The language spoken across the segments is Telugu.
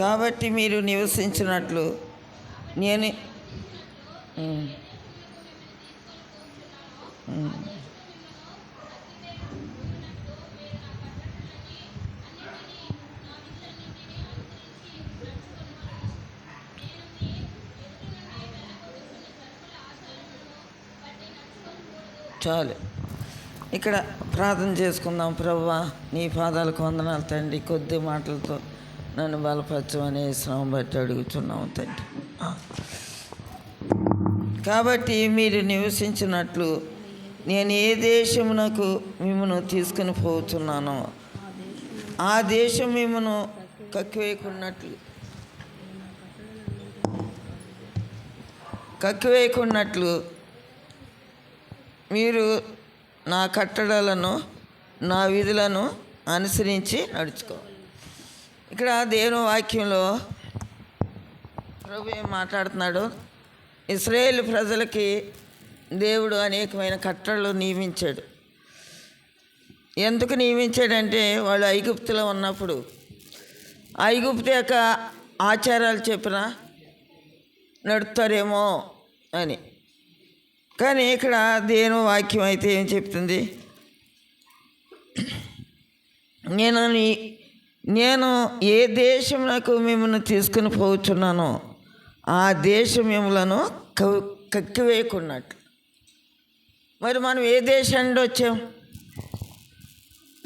కాబట్టి మీరు నివసించినట్లు నేను చాలు. ఇక్కడ ప్రార్థన చేసుకుందాం ప్రభు. నీ పాదాలకు వందనాలు తండ్రి. కొద్ది మాటలతో నన్ను బలపరచమని శ్రమ బట్టి అడుగుతున్నాము తండ్రి. కాబట్టి మీరు నివసించినట్లు నేను ఏ దేశమునకు మిమ్మను తీసుకుని పోతున్నానో ఆ దేశం మిమ్మను కక్కివేయకున్నట్లు కక్కివేయకున్నట్లు మీరు నా కట్టడలను నా విధులను అనుసరించి నడుచుకోవాలి ఇక్కడ దేవుని వాక్యంలో ప్రభు ఏం మాట్లాడుతున్నాడు? ఇస్రాయేల్ ప్రజలకి దేవుడు అనేకమైన కట్టడలు నియమించాడు. ఎందుకు నియమించాడంటే వాళ్ళు ఐగుప్తులో ఉన్నప్పుడు. ఐగుప్తు యొక్క ఆచారాలు చెప్పిన నడుపుతారేమో అని. కానీ ఇక్కడ దేని వాక్యం అయితే ఏం చెప్తుంది? నేను నీ- నేను ఏ దేశమునకు మిమ్మల్ని తీసుకుని పోతున్నానో ఆ దేశం మిమ్మలను క- కక్కివేయకున్నట్లు మరి మనం ఏ దేశం నుండి వచ్చాం?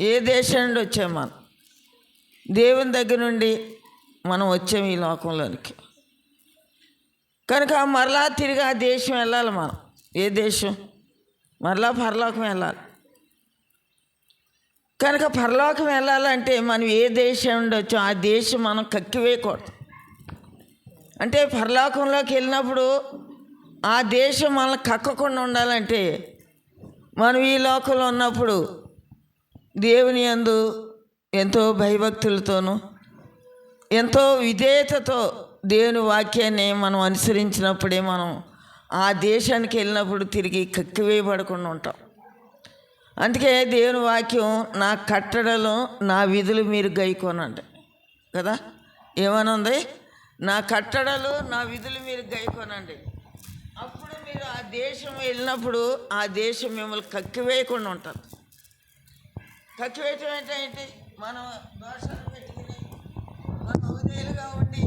ఏ దేశం నుండి వచ్చాం మనం? దేవుని దగ్గర నుండి మనం వచ్చాం ఈ లోకంలోనికి. కనుక మరలా తిరిగి ఆ దేశం వెళ్ళాలి మనం. ఏ దేశం? మరలా పరలోకం వెళ్ళాలి. కనుక పరలోకం వెళ్ళాలంటే మనం ఏ దేశం ఉండొచ్చో? ఆ దేశం మనం కక్కివేయకూడదు. అంటే పరలోకంలోకి వెళ్ళినప్పుడు ఆ దేశం మనల్ని కక్కకుండా ఉండాలంటే మనం ఈ లోకంలో ఉన్నప్పుడు దేవుని యందు ఎంతో భయభక్తులతోనూ ఎంతో విధేయతతో దేవుని వాక్యాన్ని మనం అనుసరించినప్పుడే మనం ఆ దేశానికి వెళ్ళినప్పుడు తిరిగి కక్కివేయబడకుండా ఉంటాం. అందుకే దేవుని వాక్యం నా కట్టడలు నా విధులు మీరు గైకోనండి. కదా? ఏమనుంది నా కట్టడలు నా విధులు మీరు గైకోనండి. అప్పుడు మీరు ఆ దేశం వెళ్ళినప్పుడు ఆ దేశం మిమ్మల్ని కక్కివేయకుండా ఉంటారు. కక్కివేయటం ఏంటంటే మనం దోషాలు పెట్టుకుని మన ఉదయాలుగా ఉండి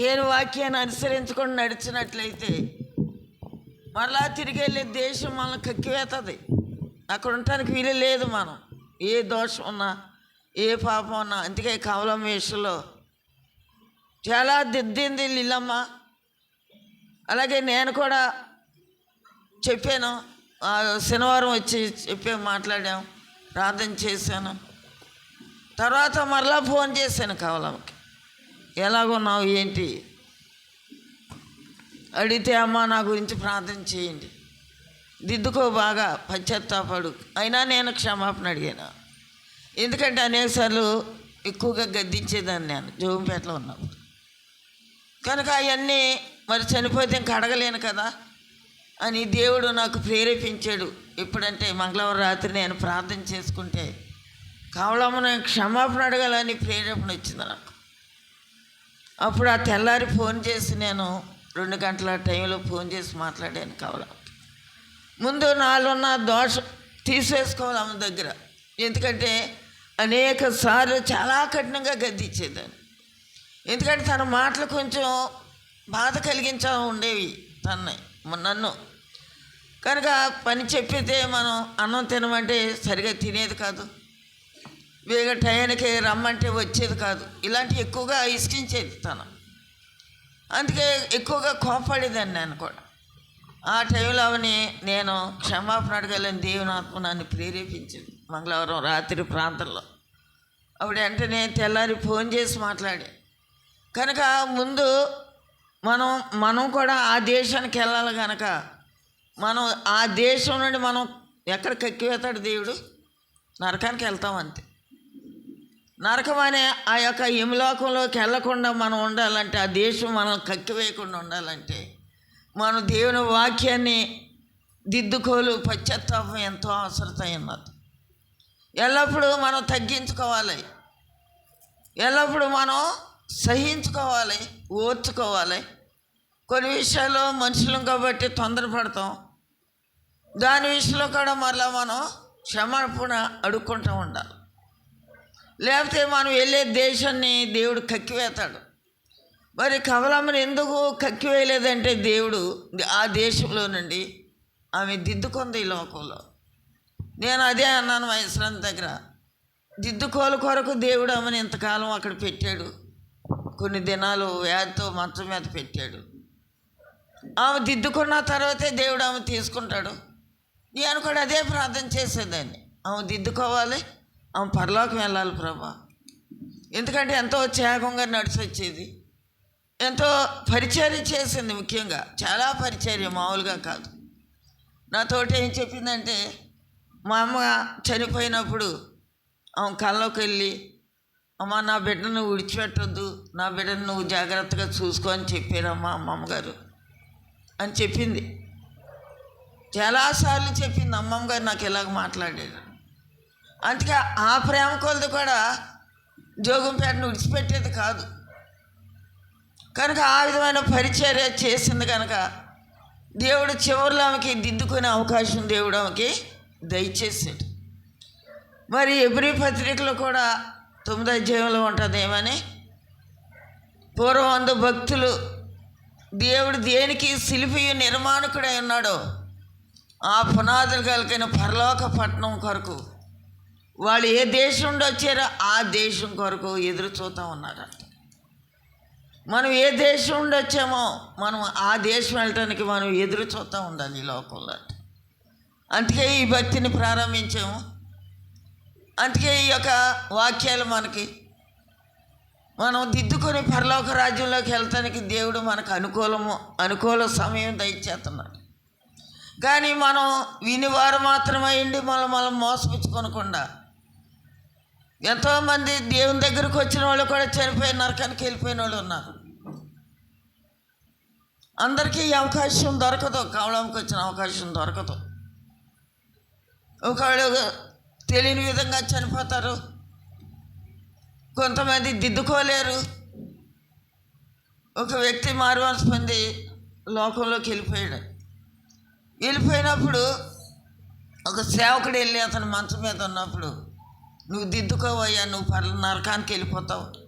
దేని వాక్యాన్ని అనుసరించకుండా నడిచినట్లయితే మరలా తిరిగి వెళ్ళే దేశం మనల్ని కక్కివేతుంది. అక్కడ ఉండటానికి వీలు లేదు మనం. ఏ దోషం ఉన్నా ఏ పాపం ఉన్నా అందుకే కమలం వేషలో చాలా దిద్దింది లీలమ్మ. అలాగే నేను కూడా చెప్పాను శనివారం వచ్చి చెప్పాము మాట్లాడాం ప్రార్థన చేశాను. తర్వాత మరలా ఫోన్ చేశాను కవలంకి ఎలాగున్నావు ఏంటి? అడిగితే అమ్మ నా గురించి ప్రార్థన చేయండి. దిద్దుకో బాగా పశ్చాత్తాపడు. అయినా నేను క్షమాపణ అడిగాను. ఎందుకంటే అనేకసార్లు ఎక్కువగా గద్దించేదాన్ని నేను జోంపేటలో ఉన్నప్పుడు. కనుక అవన్నీ మరి చనిపోతే ఇంక అడగలేను కదా అని దేవుడు నాకు ప్రేరేపించాడు. ఎప్పుడంటే మంగళవారం రాత్రి నేను ప్రార్థన చేసుకుంటే కావలమ్మ నేను క్షమాపణ అడగాలని ప్రేరేపణ వచ్చింది నాకు. అప్పుడు ఆ తెల్లారి ఫోన్ చేసి నేను రెండు గంటల టైంలో ఫోన్ చేసి మాట్లాడాను కావలమ్మ. ముందు నాలుగున్న దోషం తీసేసుకోవాలి ఆమె దగ్గర. ఎందుకంటే అనేక సార్లు చాలా కఠినంగా గద్దించేదాన్ని. ఎందుకంటే తన మాటలు కొంచెం బాధ కలిగించా ఉండేవి తన్నే నన్ను. కనుక పని చెప్పితే మనం అన్నం తినమంటే సరిగా తినేది కాదు. వేగ టయానికి రమ్మంటే వచ్చేది కాదు. ఇలాంటి ఎక్కువగా ఇసుకించేది తను. అందుకే ఎక్కువగా కోపడేదాన్ని నేను కూడా. ఆ టైంలో అవని నేను క్షమాపణ అడగలేని దేవునాత్మ నన్ను ప్రేరేపించింది మంగళవారం రాత్రి ప్రాంతంలో. అప్పుడు వెంటనే తెల్లారి ఫోన్ చేసి మాట్లాడి. కనుక ముందు మనం మనం కూడా ఆ దేశానికి వెళ్ళాలి కనుక మనం ఆ దేశం నుండి మనం ఎక్కడ కక్కివేతాడు దేవుడు? నరకానికి వెళ్తాం అంతే. నరకం అనే ఆ యొక్క ఇమలోకంలోకి వెళ్ళకుండా మనం ఉండాలంటే ఆ దేశం మనం కక్కివేయకుండా ఉండాలంటే మనం దేవుని వాక్యాన్ని దిద్దుకోలు పశ్చాత్తాపం ఎంతో అవసరమైనది ఎల్లప్పుడూ మనం తగ్గించుకోవాలి. ఎల్లప్పుడూ మనం సహించుకోవాలి ఓర్చుకోవాలి. కొన్ని విషయాలు మనుషులం కాబట్టి తొందరపడతాం. దాని విషయంలో కూడా మరలా మనం క్షమాపణ అడుక్కుంటూ ఉండాలి. లేకపోతే మనం వెళ్ళే దేశాన్ని దేవుడు కక్కివేతాడు మరి కమలమ్మను ఎందుకు కక్కివేయలేదంటే దేవుడు ఆ దేశంలో నుండి ఆమె దిద్దుకుంది ఈ లోకంలో. నేను అదే అన్నాను వయసులంత దగ్గర. దిద్దుకోలు కొరకు దేవుడు ఆమెను ఇంతకాలం అక్కడ పెట్టాడు. కొన్ని దినాలు వ్యాధితో మంచం మీద పెట్టాడు. ఆమె దిద్దుకున్న తర్వాతే దేవుడు ఆమె తీసుకుంటాడు. నేను కూడా అదే ప్రార్థన చేసేదాన్ని. ఆమె దిద్దుకోవాలి ఆమె పరలోకం వెళ్ళాలి ప్రభా. ఎందుకంటే ఎంతో త్యాగంగా నడిచి వచ్చేది ఎంతో పరిచర్య చేసింది ముఖ్యంగా. చాలా పరిచర్య మామూలుగా కాదు. నాతోటి ఏం చెప్పిందంటే మా అమ్మ చనిపోయినప్పుడు ఆమె కళ్ళలోకి వెళ్ళి అమ్మ నా బిడ్డను విడిచిపెట్టొద్దు నా బిడ్డను నువ్వు జాగ్రత్తగా చూసుకో అని చెప్పారమ్మా అమ్మమ్మ గారు అని చెప్పింది. చాలాసార్లు చెప్పింది అమ్మమ్మ గారు నాకు ఇలాగ మాట్లాడారు. అందుకే ఆ ప్రేమ కొలది కూడా జోగంపేటను విడిచిపెట్టేది కాదు. కనుక ఆ విధమైన పరిచర్య చేసింది కనుక దేవుడు చివరిలో ఆమెకి దిద్దుకునే అవకాశం దేవుడు ఆమెకి దయచేసాడు మరి ఎబ్రి పత్రికలో కూడా తొమ్మిదో అధ్యాయంలో ఉంటుంది ఏమని? పూర్వం అందు భక్తులు దేవుడు దేనికి శిల్పియు నిర్మాణకుడై ఉన్నాడో ఆ పునాదులు కలిగిన పరలోక పట్టణం కొరకు వాళ్ళు ఏ దేశం నుండి వచ్చారో ఆ దేశం కొరకు ఎదురు చూస్తూ ఉన్నారంట మనం ఏ దేశం ఉండి వచ్చామో మనం ఆ దేశం వెళ్ళటానికి మనం ఎదురు చూస్తూ ఉండాలి ఈ లోకంలో. అందుకే ఈ భక్తిని ప్రారంభించాము. అందుకే ఈ యొక్క వాక్యాలు మనకి మనం దిద్దుకొని పరలోక రాజ్యంలోకి వెళ్తానికి దేవుడు మనకు అనుకూలము అనుకూల సమయం దయచేస్తున్నాడు కానీ మనం వినివారు మాత్రమైండి మనం మనం మోసపుచ్చుకోనకుండా ఎంతోమంది దేవుని దగ్గరకు వచ్చిన వాళ్ళు కూడా చనిపోయి నరకానికి వెళ్ళిపోయిన వాళ్ళు ఉన్నారు. అందరికీ ఈ అవకాశం దొరకదు. కవలంకి వచ్చిన అవకాశం దొరకదు. ఒకళ్ళు తెలియని విధంగా చనిపోతారు. కొంతమంది దిద్దుకోలేరు. ఒక వ్యక్తి మారువలసి పొంది లోకంలోకి వెళ్ళిపోయాడు. వెళ్ళిపోయినప్పుడు ఒక సేవకుడు వెళ్ళి అతను మంచం మీద ఉన్నప్పుడు నువ్వు దిద్దుకోవయ్యా నువ్వు పర్ల నరకానికి వెళ్ళిపోతావు.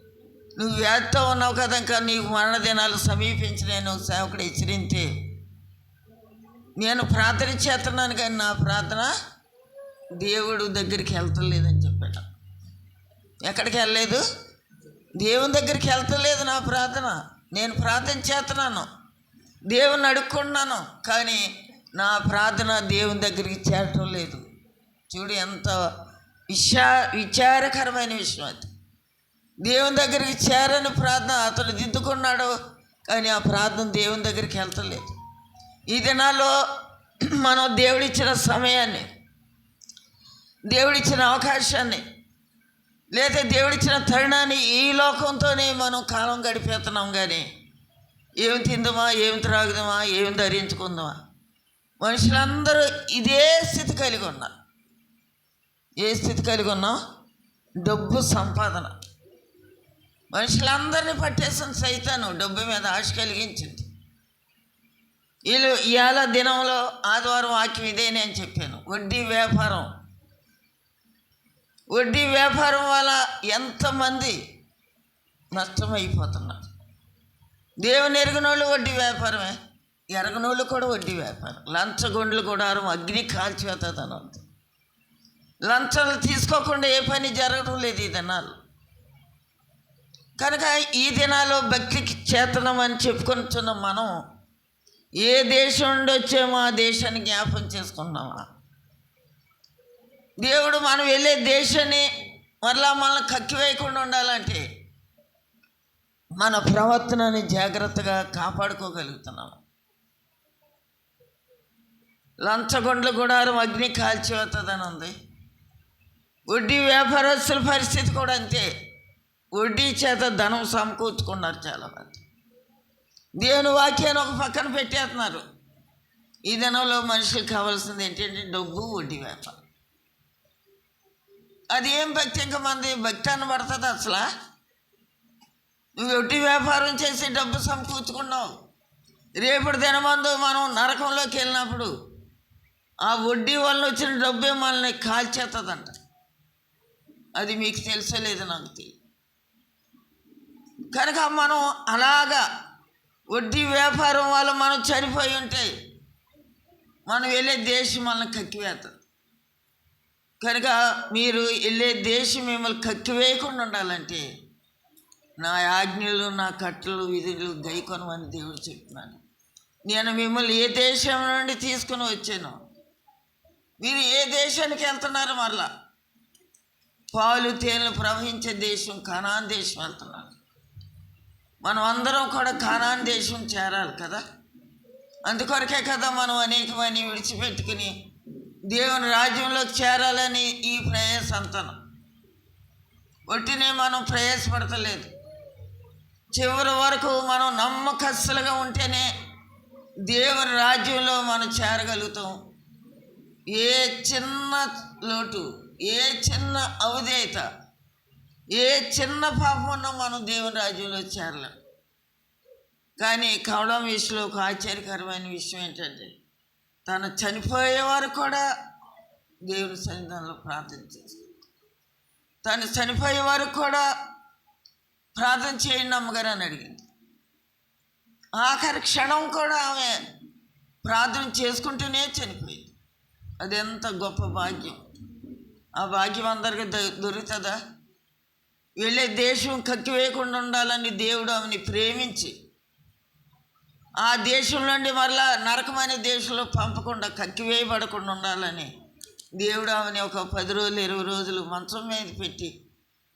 నువ్వు వ్యాధితో ఉన్నావు కదా ఇంకా నీకు మరణ దినాలు సమీపించి నేను సేవకుడు హెచ్చరింతే నేను ప్రార్థన చేస్తున్నాను కానీ నా ప్రార్థన దేవుడు దగ్గరికి వెళ్తలేదని చెప్పాడు. ఎక్కడికి వెళ్ళలేదు? దేవుని దగ్గరికి వెళ్తలేదు నా ప్రార్థన. నేను ప్రార్థన చేస్తున్నాను. దేవుని అడుక్కున్నాను కానీ నా ప్రార్థన దేవుని దగ్గరికి చేరటం లేదు. చూడు ఎంత విషా విచారకరమైన విషయం అది. దేవుని దగ్గరికి చేరని ప్రార్థన అతను దిద్దుకున్నాడు కానీ ఆ ప్రార్థన దేవుని దగ్గరికి వెళ్తలేదు. ఈ దినాల్లో మనం దేవుడిచ్చిన సమయాన్ని దేవుడిచ్చిన అవకాశాన్ని లేదా దేవుడిచ్చిన తరుణాన్ని ఈ లోకంతోనే మనం కాలం గడిపేస్తున్నాం కానీ ఏమి తిందామా ఏమి త్రాగుదామా ఏమి ధరించుకుందామా మనుషులందరూ ఇదే స్థితి కలిగి ఉన్నారు. ఏ స్థితి కలిగి ఉన్నాం డబ్బు సంపాదన. మనుషులందరినీ పట్టేసిన సైతాను డబ్బు మీద ఆశ కలిగించింది. వీళ్ళు ఇవాళ దినంలో ఆదివారం వాక్యం ఇదే నేను చెప్పాను. వడ్డీ వ్యాపారం. వడ్డీ వ్యాపారం వల్ల ఎంతమంది నష్టమైపోతున్నారు? దేవుని ఎరగనోళ్ళు వడ్డీ వ్యాపారమే ఎరగనోళ్ళు కూడా వడ్డీ వ్యాపారం. లంచగొండ్లు కూడా అగ్ని కాల్చివేతుంది ఉంది లంచాలు తీసుకోకుండా ఏ పని జరగడం లేదు ఈ దినాలు. కనుక ఈ దినాల్లో భక్తికి చేతనం అని చెప్పుకొనిచున్న మనం ఏ దేశం నుండి వచ్చామో ఆ దేశాన్ని జ్ఞాపం చేసుకున్నామా దేవుడు మనం వెళ్ళే దేశాన్ని మరలా మనల్ని కక్కివేయకుండా ఉండాలంటే మన ప్రవర్తనని జాగ్రత్తగా కాపాడుకోగలుగుతున్నాం. లంచగొండ్ల గుడారం అగ్ని కాల్చివేస్తుందని ఉంది. వడ్డీ వ్యాపారస్తుల పరిస్థితి కూడా అంతే. వడ్డీ చేత ధనం సమకూర్చుకున్నారు చాలామంది. దేవుని వాక్యాన్ని ఒక పక్కన పెట్టేస్తున్నారు. ఈ దినంలో మనుషులకు కావాల్సింది ఏంటంటే డబ్బు వడ్డీ వ్యాపారం. అది ఏం భక్తి? ఇంకా మంది భక్తి అనబడుతుంది అసలు? నువ్వు వడ్డీ వ్యాపారం చేసి డబ్బు సమకూర్చుకున్నావు. రేపటి దినమందు మనం నరకంలోకి వెళ్ళినప్పుడు ఆ వడ్డీ వల్ల వచ్చిన డబ్బే మనల్ని కాల్చేస్తుందంట అది మీకు తెలుసలేదు నాకు తెలియదు. కనుక మనం అలాగా వడ్డీ వ్యాపారం వల్ల మనం చనిపోయి ఉంటే మనం వెళ్ళే దేశం మనల్ని కక్కివేస్తుంది కనుక మీరు వెళ్ళే దేశం మిమ్మల్ని కక్కివేయకుండా ఉండాలంటే నా ఆజ్ఞలు నా కట్టలు విధులు గైకొనమని దేవుడు చెప్తున్నాను నేను మిమ్మల్ని ఏ దేశం నుండి తీసుకుని వచ్చాను మీరు ఏ దేశానికి వెళ్తున్నారు మరలా పాలు తేనెలు ప్రవహించే దేశం కనాన్ దేశం వెళ్తున్నారు మనం అందరం కూడా కనాన్ దేశం చేరాలి కదా? అందుకొరకే కదా మనం అనేకమని విడిచిపెట్టుకుని దేవుని రాజ్యంలోకి చేరాలని ఈ ప్రయాస అంతనం ఒట్టినే మనం ప్రయాసపడతలేదు. చివరి వరకు మనం నమ్మకస్తులుగా ఉంటేనే దేవుని రాజ్యంలో మనం చేరగలుగుతాం. ఏ చిన్న లోటు ఏ చిన్న అవధేయత ఏ చిన్న పాపం ఉన్నా మనం దేవుని రాజ్యంలో చేరలేం. కానీ కవడం విషయంలో ఒక ఆశ్చర్యకరమైన విషయం ఏంటంటే తను చనిపోయే వారు కూడా దేవుని సన్నిధానంలో ప్రార్థన చేస్తుంది తను చనిపోయే వారు కూడా ప్రార్థన చేయండి అమ్మగారు అని అడిగింది. ఆఖరి క్షణం కూడా ఆమె ప్రార్థన చేసుకుంటూనే చనిపోయింది. అది ఎంత గొప్ప భాగ్యం. ఆ భాగ్యం అందరికీ దొరుకుతుందా? వెళ్ళే దేశం కక్కివేయకుండా ఉండాలని దేవుడు ఆమెని ప్రేమించి ఆ దేశం నుండి మరలా నరకమైన దేశంలో పంపకుండా కక్కివేయబడకుండా ఉండాలని దేవుడు ఆమెని ఒక పది రోజులు ఇరవై రోజులు మంచం మీద పెట్టి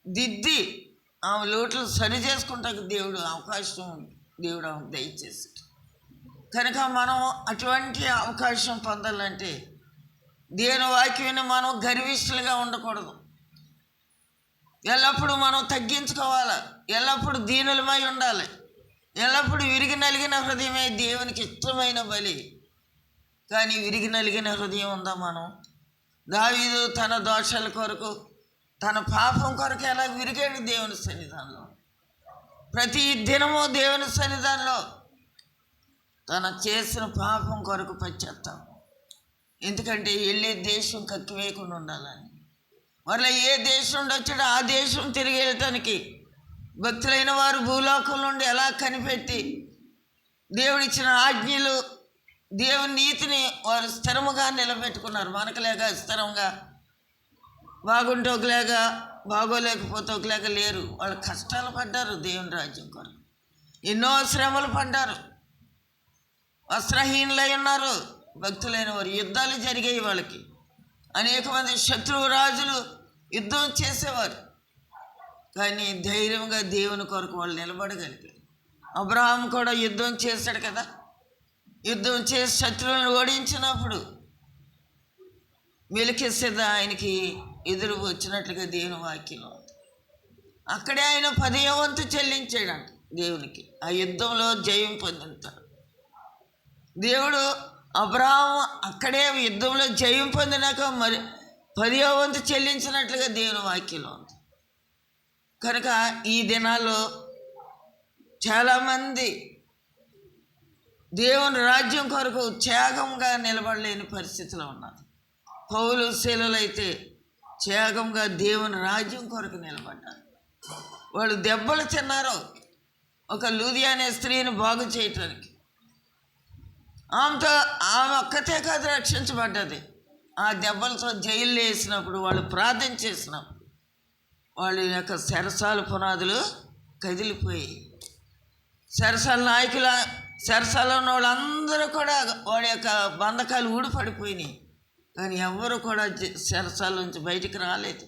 దిద్ది ఆమె లోట్లు సరి చేసుకుంటాకు దేవుడు అవకాశం దేవుడు ఆమెకు దయచేసి. కనుక మనం అటువంటి అవకాశం పొందాలంటే దేని వాక్యుని మనం గర్విష్ఠులుగా ఉండకూడదు. ఎల్లప్పుడూ మనం తగ్గించుకోవాలి. ఎల్లప్పుడూ దీనులమై ఉండాలి. ఎల్లప్పుడూ విరిగి నలిగిన హృదయమే దేవునికి ఇష్టమైన బలి. కానీ విరిగి నలిగిన హృదయం ఉందా మనం? దావీదు తన దోషాల కొరకు తన పాపం కొరకు ఎలా విరిగాడు దేవుని సన్నిధానంలో? ప్రతి దినము దేవుని సన్నిధానంలో తన చేసిన పాపం కొరకు పశ్చాత్తాం ఎందుకంటే వెళ్ళే దేశం కక్కివేయకుండా ఉండాలని. మరలా ఏ దేశం నుండి వచ్చాడో ఆ దేశం తిరిగి వెళ్ళటానికి భక్తులైన వారు భూలోకం నుండి ఎలా కనిపెట్టి దేవుడిచ్చిన ఆజ్ఞలు దేవుని నీతిని వారు స్థిరముగా నిలబెట్టుకున్నారు. మనకు లేక స్థిరంగా బాగుంటే ఒకలేక బాగోలేకపోతే ఒకలేక లేరు. వాళ్ళు కష్టాలు పడ్డారు దేవుని రాజ్యం కొరకు. ఎన్నో శ్రమలు పడ్డారు. వస్త్రహీనులై ఉన్నారు. భక్తులైన వారు యుద్ధాలు జరిగాయి వాళ్ళకి. అనేక మంది శత్రువు రాజులు యుద్ధం చేసేవారు. కానీ ధైర్యంగా దేవుని కొరకు వాళ్ళు నిలబడగలిగారు. అబ్రహాం కూడా యుద్ధం చేశాడు కదా. యుద్ధం చేసి శత్రువులను ఓడించినప్పుడు మెలికెసేద ఆయనకి ఎదురు వచ్చినట్లుగా దేవుని వాక్యం అక్కడే ఆయన పదవ వంతు చెల్లించాడంట దేవునికి. ఆ యుద్ధంలో జయం పొందుతాడు దేవుడు అబ్రాహం అక్కడే యుద్ధంలో జయం పొందినాక మరి పదివ వంతు చెల్లించినట్లుగా దేవుని వాక్యంలో ఉంది. కనుక ఈ దినాల్లో చాలామంది దేవుని రాజ్యం కొరకు త్యాగంగా నిలబడలేని పరిస్థితిలో ఉన్నారు. పౌలు శిలలైతే త్యాగంగా దేవుని రాజ్యం కొరకు నిలబడ్డారు. వాళ్ళు దెబ్బలు తిన్నారు. ఒక లూదియా అనే స్త్రీని బాగు చేయటానికి. ఆమెతో ఆమె ఒక్కతే కాదు రక్షించబడ్డది. ఆ దెబ్బలతో జైల్లో వేసినప్పుడు వాళ్ళు ప్రార్థన చేసినప్పుడు వాళ్ళ యొక్క సరసాల పునాదులు కదిలిపోయి సరసాల నాయకుల సరసాల ఉన్న వాళ్ళందరూ కూడా వాడి యొక్క బంధకాలు ఊడిపడిపోయినాయి. కానీ ఎవరు కూడా సరసాల నుంచి బయటికి రాలేదు.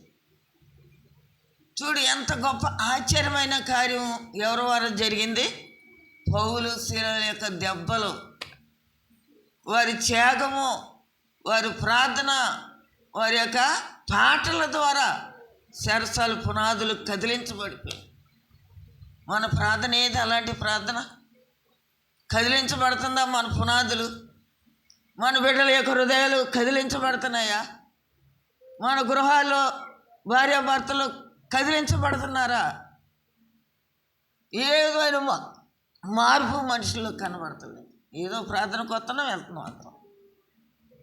చూడు ఎంత గొప్ప ఆశ్చర్యమైన కార్యం ఎవరి వారు జరిగింది? పౌలు శీలల యొక్క దెబ్బలు వారి త్యాగము వారి ప్రార్థన వారి యొక్క పాటల ద్వారా సరసాలు పునాదులు కదిలించబడిపోయి మన ప్రార్థన ఏది? అలాంటి ప్రార్థన? కదిలించబడుతుందా మన పునాదులు? మన బిడ్డల యొక్క హృదయాలు కదిలించబడుతున్నాయా? మన గృహాల్లో భార్యాభర్తలు కదిలించబడుతున్నారా? ఏదైనా మార్పు మనుషుల్లో కనబడుతుంది ఏదో ప్రార్థన కొత్తనే వెళ్తున్నాం అంటాం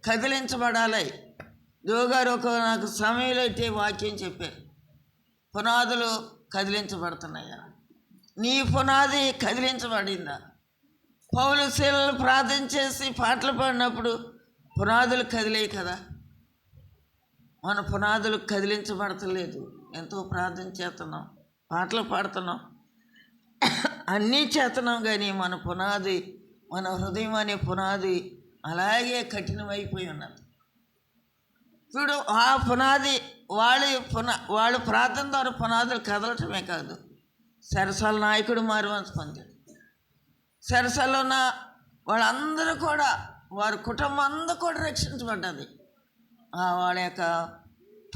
కదిలించబడాలి. యోగారు ఒక నాకు సమయంలో అయితే వాక్యం చెప్పారు. పునాదులు కదిలించబడుతున్నాయా నీ పునాది కదిలించబడిందా? పౌలు శీలలు ప్రార్థన చేసి పాటలు పాడినప్పుడు పునాదులు కదిలే కదా. మన పునాదులు కదిలించబడతలేదు. ఎంతో ప్రార్థన చేస్తున్నాం పాటలు పాడుతున్నాం. అన్నీ చేస్తున్నాం కానీ మన పునాది మన హృదయం అనే పునాది అలాగే కఠినమైపోయి ఉన్నది. చూడు ఆ పునాది వాళ్ళ పునా వాళ్ళ ప్రార్థన ద్వారా పునాదులు కదలటమే కాదు. సరసాల నాయకుడు మారువంశ పొందాడు. సరసాలో ఉన్న వాళ్ళందరూ కూడా వారి కుటుంబం అందరూ కూడా రక్షించబడ్డది. ఆ వాళ్ళ యొక్క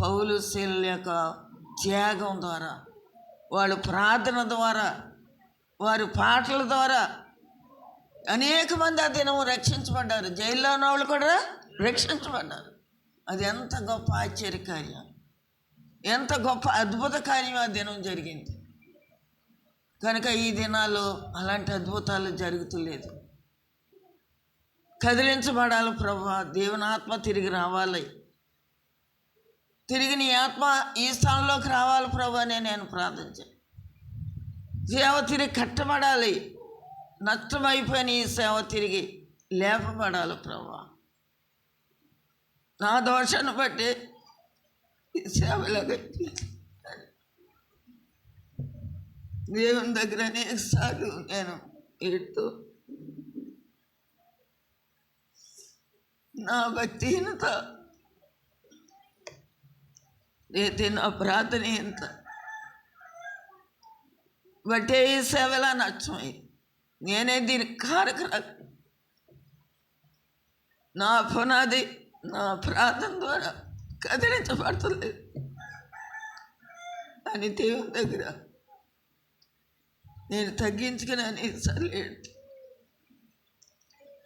పౌలు శీల యొక్క త్యాగం ద్వారా వాళ్ళ ప్రార్థన ద్వారా వారి పాటల ద్వారా అనేక మంది ఆ దినము రక్షించబడ్డారు. జైల్లో ఉన్న వాళ్ళు కూడా రక్షించబడ్డారు. అది ఎంత గొప్ప ఆశ్చర్య కార్యం ఎంత గొప్ప అద్భుత కార్యం ఆ దినం జరిగింది. కనుక ఈ దినాల్లో అలాంటి అద్భుతాలు జరుగుతులేదు. కదిలించబడాలి ప్రభా దేవుని ఆత్మ తిరిగి రావాలి. తిరిగి నీ ఆత్మ ఈ స్థానంలోకి రావాలి ప్రభు అని నేను ప్రార్థించాను. సేవ తిరిగి కట్టబడాలి. నష్టమైపోయిన ఈ సేవ తిరిగి లేపబడాలి ప్రభా. నా దోషాన్ని బట్టి ఈ సేవలోకి దేవుని దగ్గర అనేకసార్లు నేను ఏడుతూ నా భక్తిహీనత అయితే నా ప్రార్థనీయంత బట్టే ఈ సేవలా నచ్చమైంది నేనే దీనికి కారక నా పునాది నా ప్రార్థన ద్వారా కదిలించబడుతుంది. అని దేవుని దగ్గర నేను తగ్గించుకుని సర్లేడు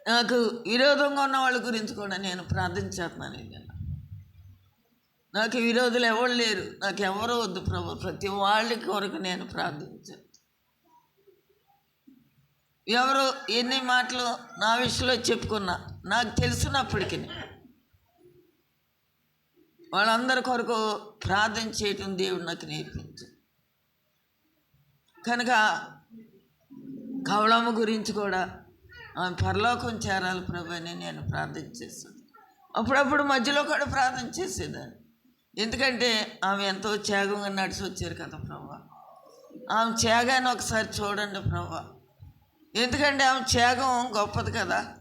నాకు విరోధంగా ఉన్న వాళ్ళ గురించి కూడా నేను ప్రార్థించేస్తున్నాను నేను నాకు విరోధులు ఎవరు లేరు. నాకు ఎవరో వద్దు ప్రభు. ప్రతి వాళ్ళకి వరకు నేను ప్రార్థించాను. ఎవరు ఎన్ని మాటలు నా విషయంలో చెప్పుకున్నా నాకు తెలిసినప్పటికీ వాళ్ళందరి కొరకు ప్రార్థన చేయటం దేవుడు నాకు నేర్పించింది కనుక కవలమ్మ గురించి కూడా ఆమె పరలోకం చేరాలి ప్రభు అని నేను ప్రార్థన చేస్తాను అప్పుడప్పుడు మధ్యలో కూడా ప్రార్థన చేసేదాన్ని. ఎందుకంటే ఆమె ఎంతో త్యాగంగా నడిచి వచ్చారు కదా ప్రభు. ఆమె త్యాగాన్ని ఒకసారి చూడండి ప్రభా. ఎందుకంటే ఆమె త్యాగం గొప్పది కదా.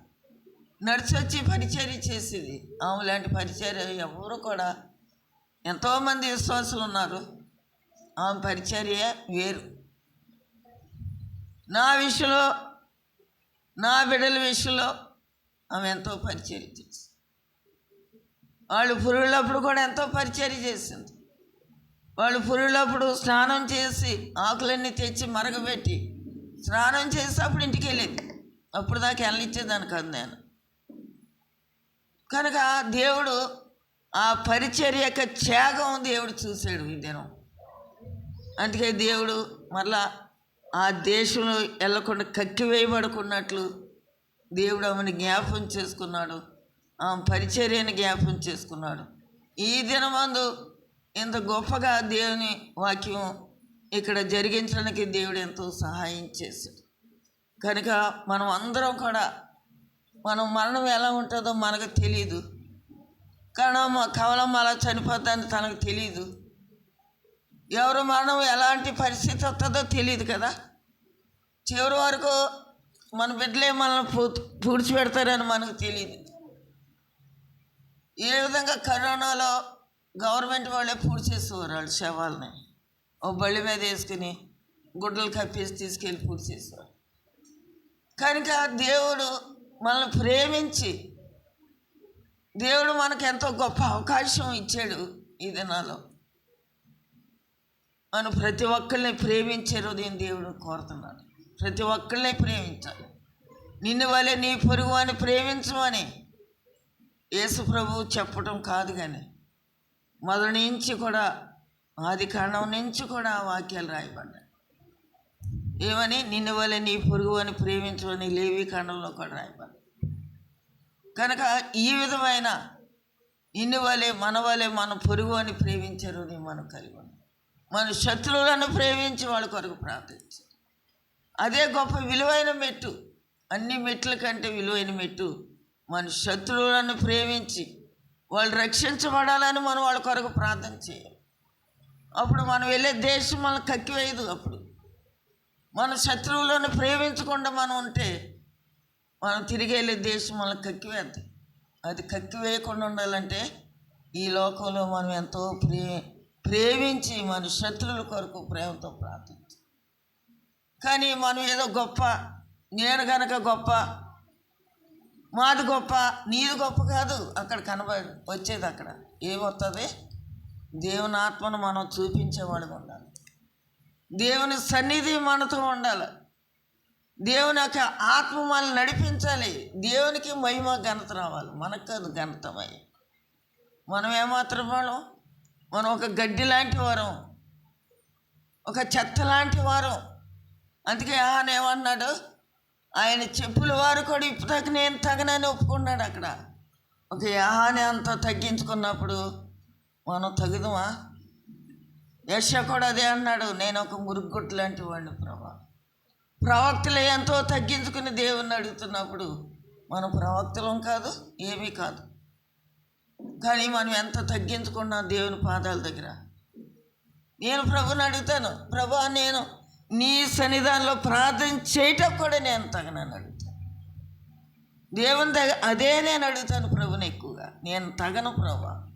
నడిచి వచ్చి పరిచర్య చేసేది. ఆమె లాంటి పరిచర్య ఎవరు కూడా ఎంతోమంది విశ్వాసులు ఉన్నారు. ఆమె పరిచర్య వేరు. నా విషయంలో నా బిడ్డల విషయంలో ఆమె ఎంతో పరిచర్య చేసింది. వాళ్ళు పురుళ్ళప్పుడు కూడా ఎంతో పరిచర్య చేసింది. వాళ్ళు పురుళ్ళప్పుడు స్నానం చేసి ఆకులన్నీ తెచ్చి మరగబెట్టి స్నానం చేసి అప్పుడు ఇంటికి వెళ్ళేది. అప్పుడు దాకా వెళ్ళనిచ్చేదాన్ని కాదు నేను. కనుక దేవుడు ఆ పరిచర్య యొక్క త్యాగం దేవుడు చూశాడు ఈ దినం. అందుకే దేవుడు మరలా ఆ దేశంలో వెళ్ళకుండా కక్కివేయబడుకున్నట్లు దేవుడు ఆమెను జ్ఞాపం చేసుకున్నాడు. ఆమె పరిచర్యను జ్ఞాపం చేసుకున్నాడు. ఈ దినమందు ఇంత గొప్పగా దేవుని వాక్యం ఇక్కడ జరిగించడానికి దేవుడు ఎంతో సహాయం చేశాడు. కనుక మనం అందరం కూడా మనం మరణం ఎలా ఉంటుందో మనకు తెలియదు కారణం కవలం అలా చనిపోతుందని తనకు తెలియదు ఎవరు మరణం ఎలాంటి పరిస్థితి వస్తుందో తెలియదు కదా. చివరి వరకు మన బిడ్డలే మనల్ని పూ పూడ్చిపెడతారని మనకు తెలియదు ఏ విధంగా కరోనాలో గవర్నమెంట్ వాళ్ళే పూడ్చేసేవారు వాళ్ళు శవాలని. ఓ బళ్ళి మీద వేసుకుని గుడ్డలు కప్పేసి తీసుకెళ్ళి పూడ్చేసేవారు కనుక దేవుడు మనల్ని ప్రేమించి దేవుడు మనకు ఎంతో గొప్ప అవకాశం ఇచ్చాడు ఈ దినాల్లో. మనం ప్రతి ఒక్కరిని ప్రేమించే హృదయం దేవుడు కోరుతున్నాడు. ప్రతి ఒక్కరిని ప్రేమించాలి. నిన్ను వలె నీ పొరుగు అని ప్రేమించమని యేసు ప్రభువు చెప్పటం కాదు కానీ మొదటి నుంచి కూడా ఆది కాండం నుంచి కూడా ఆ వాక్యాలు రాయబడ్డాయి. ఏమని? నిన్ను వలె నీ పొరుగు అని ప్రేమించమని లేవి కాండంలో కూడా రాయబడ్డాయి. కనుక ఈ విధమైన నిన్ను వలె మన వలె మన పొరుగు అని ప్రేమించరు నీ మనం కలిగి ఉన్నాం. మన శత్రువులను ప్రేమించి వాళ్ళ కొరకు ప్రార్థించు అదే గొప్ప విలువైన మెట్టు అన్ని మెట్ల కంటే విలువైన మెట్టు మన శత్రువులను ప్రేమించి వాళ్ళు రక్షించబడాలని మనం వాళ్ళ కొరకు ప్రార్థన చేయాలి. అప్పుడు మనం వెళ్ళే దేశం మనం కక్కివేయదు అప్పుడు. మన శత్రువులను ప్రేమించకుండా మనం ఉంటే మనం తిరిగి వెళ్ళే దేశం మనకు కక్కివేద్ది అది కక్కివేయకుండా ఉండాలంటే ఈ లోకంలో మనం ఎంతో ప్రే ప్రేమించి మన శత్రువుల కొరకు ప్రేమతో ప్రార్థించాలి కానీ మనం ఏదో గొప్ప నేను గనక గొప్ప మాది గొప్ప నీది గొప్ప కాదు. అక్కడ కనబడి వచ్చేది అక్కడ. ఏమొస్తుంది దేవుని ఆత్మను మనం చూపించేవాడు ఉండాలి. దేవుని సన్నిధి మనతో ఉండాలి. దేవుని యొక్క ఆత్మ మనల్ని నడిపించాలి. దేవునికి మహిమ ఘనత రావాలి. మనకు అది ఘనతమై మనం ఏమాత్రం వాళ్ళం? మనం ఒక గడ్డి లాంటి వారం ఒక చెత్త లాంటి వారం. అందుకే ఆయన ఏమన్నాడు? ఆయన చెప్పుల వారు కూడా ఇప్పుదాకా నేను తగనని ఒప్పుకున్నాడు అక్కడ. ఒక యాహాని అంత తగ్గించుకున్నప్పుడు మనం తగుదమా? యశ కూడా అదే అన్నాడు నేను ఒక మురుగుొట్టు లాంటి వాడిని ప్రభా. ప్రవక్తలు ఎంతో తగ్గించుకుని దేవుణ్ణి అడుగుతున్నప్పుడు మనం ప్రవక్తలం కాదు ఏమీ కాదు. కానీ మనం ఎంత తగ్గించుకున్నా దేవుని పాదాల దగ్గర. నేను ప్రభుని అడుగుతాను ప్రభా నేను నీ సన్నిధానంలో ప్రార్థన చేయటం కూడా నేను తగనని అడుగుతాను. దేవుని దగ్గర అదే నేను అడుగుతాను ప్రభుని ఎక్కువగా. నేను తగను ప్రభా.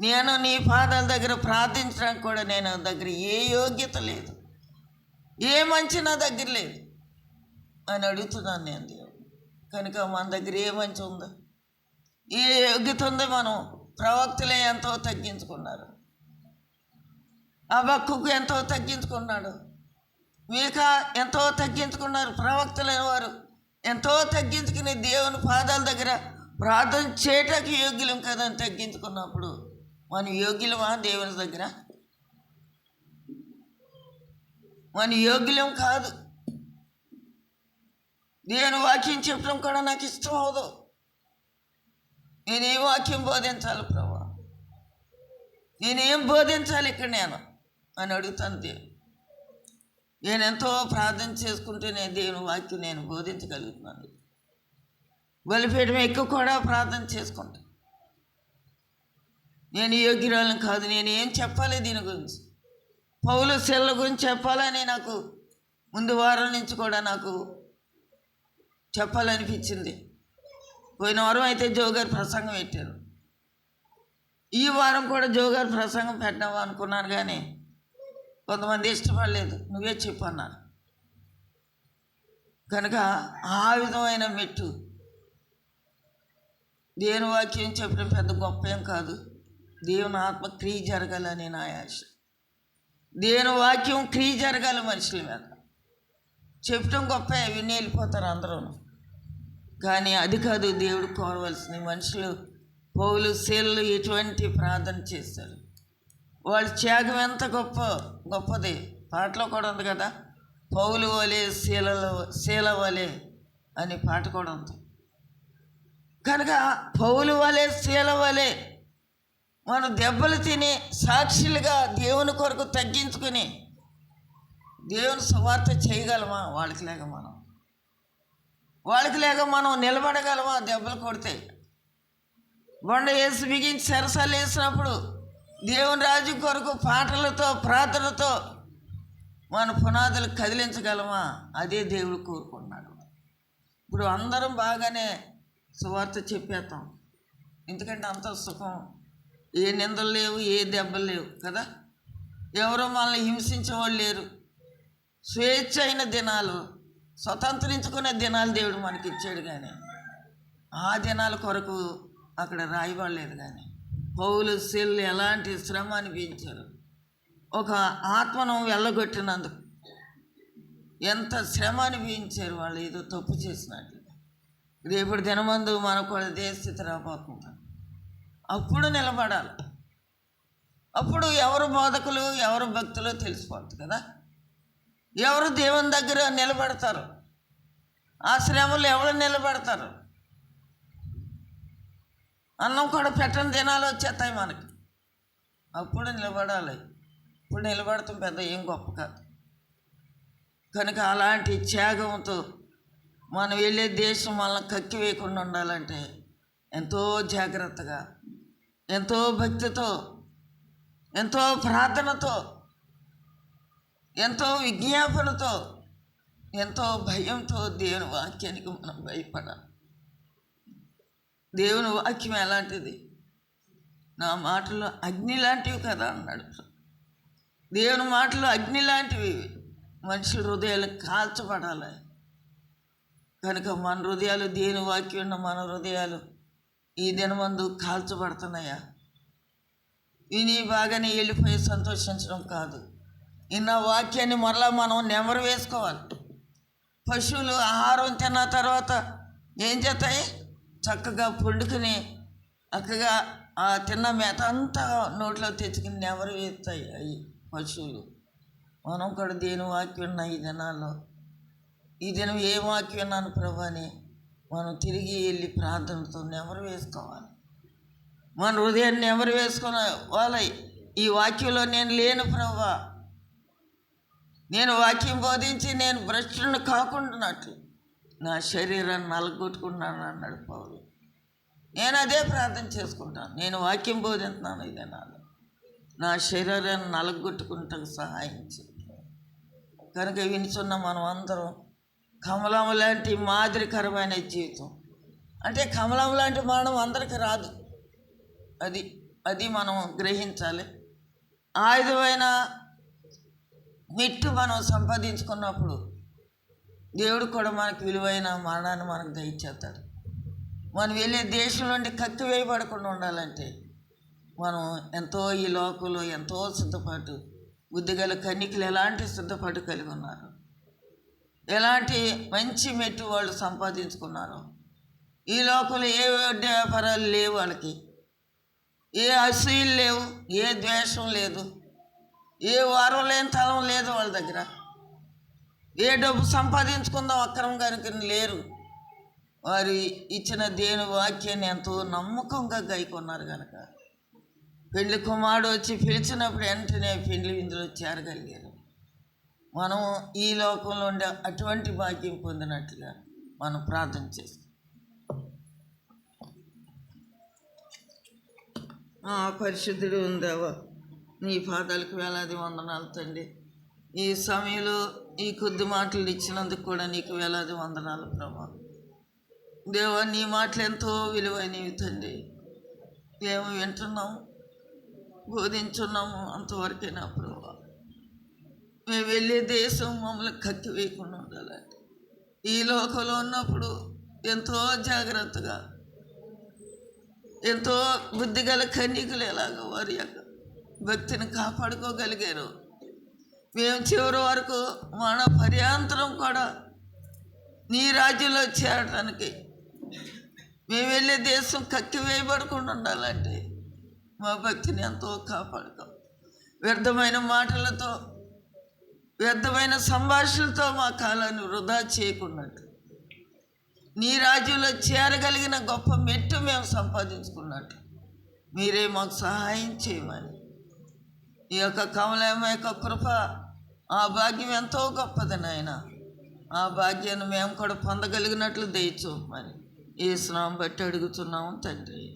నేను నీ పాదాల దగ్గర ప్రార్థించడానికి కూడా నేను దగ్గర ఏ యోగ్యత లేదు. ఏ మంచి నా దగ్గర లేదు అని అడుగుతున్నాను నేను దేవుడు. కనుక మన దగ్గర ఏ మంచి ఉందో ఏ యోగ్యత ఉందో మనం ప్రవక్తలే ఎంతో తగ్గించుకున్నారు. అబక్కుకు ఎంతో తగ్గించుకున్నాడు. మీక ఎంతో తగ్గించుకున్నారు. ప్రవక్తలైన వారు ఎంతో తగ్గించుకుని దేవుని పాదాల దగ్గర ప్రార్థన చేయటానికి యోగ్యులం కదని తగ్గించుకున్నప్పుడు మన యోగ్యులమా దేవుని దగ్గర? మన యోగ్యులం కాదు. దేవుని వాక్యం చెప్పడం కూడా నాకు ఇష్టం అవదు నేనేం వాక్యం బోధించాలి ప్రభా? నేనేం బోధించాలి ఇక్కడ నేను? అని అడుగుతాను దేవుడు. నేను ఎంతో ప్రార్థన చేసుకుంటేనే దేవుని వాక్యం నేను బోధించగలుగుతున్నాను. బలిపీఠం ఎక్కువ కూడా ప్రార్థన చేసుకుంటాను నేను యోగ్యురాలను కాదు నేను ఏం చెప్పాలి దీని గురించి? పౌలు సెల్ల గురించి చెప్పాలని నాకు ముందు వారం నుంచి కూడా నాకు చెప్పాలనిపించింది. పోయిన వారం అయితే జోగారు ప్రసంగం పెట్టారు. ఈ వారం కూడా జోగారు ప్రసంగం పెట్టాము అనుకున్నాను కానీ కొంతమంది ఇష్టపడలేదు. నువ్వే చెప్పన్నారు కనుక ఆ విధమైన మెట్టు దేని వాక్యం చెప్పడం పెద్ద గొప్ప ఏం కాదు. దేవుని ఆత్మ క్రియ జరగాలని నా ఆశ. దేవుని వాక్యం క్రియ జరగాలి మనుషుల మీద. చెప్పడం గొప్ప విని వెళ్ళిపోతారు అందరూ కానీ అది కాదు దేవుడు కోరవలసింది. మనుషులు పౌలు శీలలు ఎటువంటి ప్రార్థన చేస్తారు? వాళ్ళ త్యాగం ఎంత గొప్ప గొప్పది. పాటలో కూడా ఉంది కదా పౌలు వలే శీలలో శీల వలే అని పాట కూడా ఉంది. కనుక పౌలు వలే శీల వలే మనం దెబ్బలు తిని సాక్షులుగా దేవుని కొరకు తగ్గించుకుని దేవుని సువార్త చేయగలమా? వాళ్ళకి లేక మనం. వాళ్ళకి లేక మనం నిలబడగలమా? దెబ్బలు కొడితే. బొండ వేసి బిగించి సరసాలు వేసినప్పుడు దేవుని రాజు కొరకు పాటలతో ప్రార్థనతో మన పునాదులు కదిలించగలమా? అదే దేవుడు కోరుకున్నాడు ఇప్పుడు అందరం బాగానే సువార్త చెప్పేస్తాం. ఎందుకంటే అంత సుఖం ఏ నిందలు లేవు ఏ దెబ్బలు లేవు కదా? ఎవరో మనల్ని హింసించేవాళ్ళు లేరు. స్వేచ్ఛ అయిన దినాలు స్వతంత్రించుకునే దినాలు దేవుడు మనకి ఇచ్చాడు కానీ ఆ దినాల కొరకు అక్కడ రాయబడలేదు కానీ పౌలు సెల్లు ఎలాంటి శ్రమ అనిపించారు ఒక ఆత్మను వెళ్ళగొట్టినందుకు ఎంత శ్రమ అనిపించారు వాళ్ళు? ఏదో తప్పు చేసినట్టు రేపటి దినమందు మనకు కూడా దేశ స్థితి రాబోతుంది. అప్పుడు నిలబడాలి. అప్పుడు ఎవరు బోధకులు ఎవరు భక్తులు తెలిసిపోద్ది కదా. ఎవరు దేవుని దగ్గర నిలబడతారు? ఆ శ్రమలు ఎవరు నిలబడతారు? అన్నం కూడా పెట్టని దినాలు వచ్చేస్తాయి మనకి. అప్పుడు నిలబడాలి. ఇప్పుడు నిలబడతాం పెద్ద ఏం గొప్ప కాదు. కనుక అలాంటి త్యాగంతో మనం వెళ్ళే దేశం మనల్ని కక్కి వేయకుండా ఉండాలంటే ఎంతో జాగ్రత్తగా ఎంతో భక్తితో ఎంతో ప్రార్థనతో ఎంతో విజ్ఞాపనతో ఎంతో భయంతో దేవుని వాక్యానికి మనం భయపడాలి. దేవుని వాక్యం ఎలాంటిది? నా మాటలు అగ్ని లాంటివి కదా అన్నాడు. దేవుని మాటలు అగ్ని లాంటివి మనుషుల హృదయాలు కాల్చబడాలి. కనుక మన హృదయాలు దేని వాక్యం ఉన్న మన హృదయాలు ఈ దినమందు కాల్చబడుతున్నాయా? విని బాగానే వెళ్ళిపోయి సంతోషించడం కాదు. ఇన్న వాక్యాన్ని మరలా మనం నెమరు వేసుకోవాలి. పశువులు ఆహారం తిన్న తర్వాత ఏం చేస్తాయి? చక్కగా పండుకుని చక్కగా ఆ తిన్న మేత అంతా నోట్లో తెచ్చుకుని నెమరు వేస్తాయి అవి పశువులు. మనం కూడా దేని వాక్యం ఉన్న ఈ దినాల్లో. ఈ దినం ఏ వాక్యం విన్నాను ప్రభాని మనం తిరిగి వెళ్ళి ప్రార్థనతో నెమరు వేసుకోవాలి. మన హృదయాన్ని నెమరు వేసుకున్న వాళ్ళ. ఈ వాక్యంలో నేను లేను ప్రభా. నేను వాక్యం బోధించి నేను భ్రష్టుని కాకుండానట్లు. నా శరీరాన్ని నలగొట్టుకున్నాను అన్నాడు పౌలు. నేను అదే ప్రార్థన చేసుకుంటాను. నేను వాక్యం బోధింటున్నాను ఇదే నాలో నా శరీరాన్ని నలగొట్టుకుంటకు సహాయం చేయి. కనుక వినిచున్న మనం అందరం కమలం లాంటి మాదిరికరమైన జీవితం. అంటే కమలం లాంటి మరణం అందరికీ రాదు. అది అది మనం గ్రహించాలి. ఆయుధమైన మెట్టు మనం సంపాదించుకున్నప్పుడు దేవుడు కూడా మనకు విలువైన మరణాన్ని మనకు దయచేస్తాడు. మనం వెళ్ళే దేశం నుండి కత్తి వేయబడకుండా ఉండాలంటే మనం ఎంతో ఈ లోకంలో ఎంతో సిద్ధపాటు బుద్ధిగల కన్నికలు ఎలాంటి సిద్ధపాటు కలిగి ఉన్నారు? ఎలాంటి మంచి మెట్టు వాళ్ళు సంపాదించుకున్నారు? ఈ లోపల ఏ వడ్డీ వ్యాపారాలు లేవు వాళ్ళకి. ఏ అసూయలు లేవు ఏ ద్వేషం లేదు ఏ వారం లేని తలం లేదు వాళ్ళ దగ్గర. ఏ డబ్బు సంపాదించుకుందాం అక్రమం కనుక లేరు. వారు ఇచ్చిన దేని వాక్యాన్ని ఎంతో నమ్మకంగా గైకొన్నారు కనుక పెళ్ళి కుమారుడు వచ్చి పిలిచినప్పుడు వెంటనే పెళ్ళి విందులో చేరగలిగారు. మనం ఈ లోకంలో ఉండే అటువంటి భాగ్యం పొందినట్లుగా మనం ప్రార్థన చేస్తాం. ఆ పరిశుద్ధుడు ఉందావా నీ పాదాలకు వేలాది వందనాలు తండ్రి. ఈ సమయంలో ఈ కొద్ది మాటలు ఇచ్చినందుకు కూడా నీకు వేలాది వందనాలు ప్రభా. దేవా నీ మాటలు ఎంతో విలువైనవి తండ్రి. మేము వింటున్నాము బోధించున్నాము అంతవరకేనా ప్రభా. మేము వెళ్ళే దేశం మమ్మల్ని కక్కి వేయకుండా ఉండాలండి. ఈ లోకంలో ఉన్నప్పుడు ఎంతో జాగ్రత్తగా ఎంతో బుద్ధిగల కన్యకులు ఎలాగో వారి యొక్క భక్తిని కాపాడుకోగలిగారు. మేము చివరి వరకు మన పర్యాంతరం కూడా నీ రాజ్యంలో చేరడానికి మేము వెళ్ళే దేశం కక్కి వేయబడకుండా ఉండాలంటే మా భక్తిని ఎంతో కాపాడుకో. వ్యర్థమైన మాటలతో వ్యర్థమైన సంభాషణతో మా కాలాన్ని వృధా చేయకున్నట్టు. నీ రాజ్యంలో చేరగలిగిన గొప్ప మెట్టు మేము సంపాదించుకున్నట్టు. మీరే మాకు సహాయం చేయమని. ఈ యొక్క కమలమ్మ యొక్క కృప ఆ భాగ్యం ఎంతో గొప్పది నాయన. ఆ భాగ్యాన్ని మేము కూడా పొందగలిగినట్లు దయచూపమని. ఏ స్నానం బట్టి అడుగుతున్నాము తండ్రి.